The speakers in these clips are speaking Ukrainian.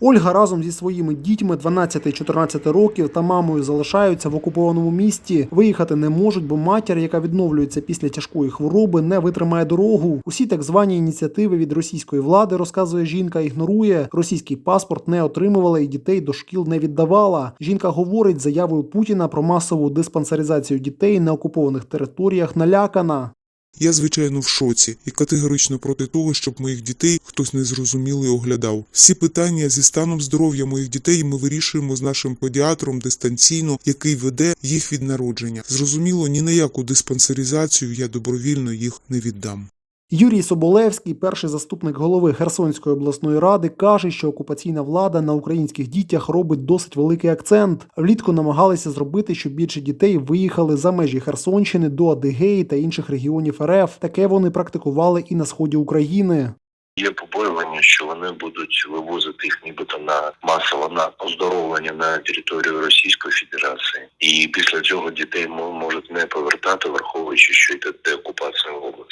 Ольга разом зі своїми дітьми 12-14 років та мамою залишаються в окупованому місті. Виїхати не можуть, бо матір, яка відновлюється після тяжкої хвороби, не витримає дорогу. Усі так звані ініціативи від російської влади, розказує жінка, ігнорує. Російський паспорт не отримувала і дітей до шкіл не віддавала. Жінка говорить, заявою Путіна про масову диспансеризацію дітей на окупованих територіях налякана. Я, звичайно, в шоці і категорично проти того, щоб моїх дітей хтось незрозумілий оглядав. Всі питання зі станом здоров'я моїх дітей ми вирішуємо з нашим педіатром дистанційно, який веде їх від народження. Зрозуміло, ні на яку диспансеризацію я добровільно їх не віддам. Юрій Соболевський, перший заступник голови Херсонської обласної ради, каже, що окупаційна влада на українських дітях робить досить великий акцент. Влітку намагалися зробити, щоб більше дітей виїхали за межі Херсонщини до Адигеї та інших регіонів РФ. Таке вони практикували і на сході України. Є побоювання, що вони будуть вивозити їх нібито на масово на оздоровлення на територію Російської Федерації, і після цього дітей мо- можуть не повертати, враховуючи, що йде деокупація області.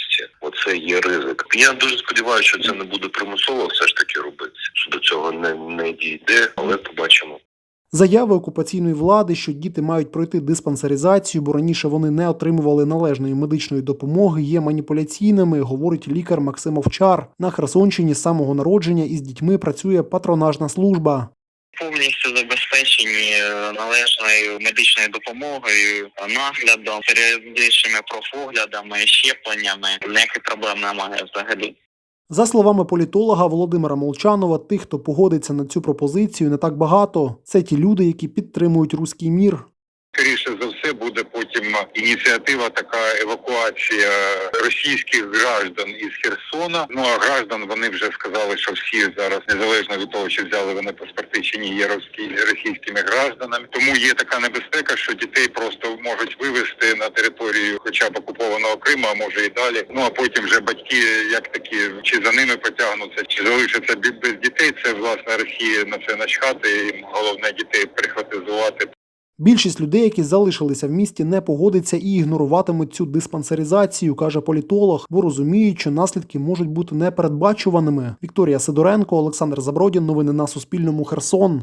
Оце є ризик. Я дуже сподіваюся, що це не буде примусово все ж таки робити. Що до цього не, не дійде, але побачимо. Заяви окупаційної влади, що діти мають пройти диспансеризацію, бо раніше вони не отримували належної медичної допомоги, є маніпуляційними, говорить лікар Максим Овчар. На Херсонщині з самого народження із дітьми працює патронажна служба. повністю забезпечені е, належною медичною допомогою, наглядом, періодичними профоглядами, щепленнями. Ніяких проблем немає взагалі. За словами політолога Володимира Молчанова, тих, хто погодиться на цю пропозицію, не так багато. Це ті люди, які підтримують руський мір. Потім ініціатива така евакуація російських граждан із Херсона. Ну а граждан вони вже сказали, що всі зараз, незалежно від того, чи взяли вони паспорти чи ні, є російськими гражданами. Тому є така небезпека, що дітей просто можуть вивезти на територію, хоча б окупованого Криму, а може і далі. Ну а потім вже батьки, як такі, чи за ними потягнуться, чи залишаться без дітей. Це власне Росія на це начхати. Їм головне дітей прихватизувати. Більшість людей, які залишилися в місті, не погодиться і ігноруватимуть цю диспансеризацію, каже політолог, бо розуміють, що наслідки можуть бути непередбачуваними. Вікторія Сидоренко, Олександр Забродін. Новини на Суспільному. Херсон.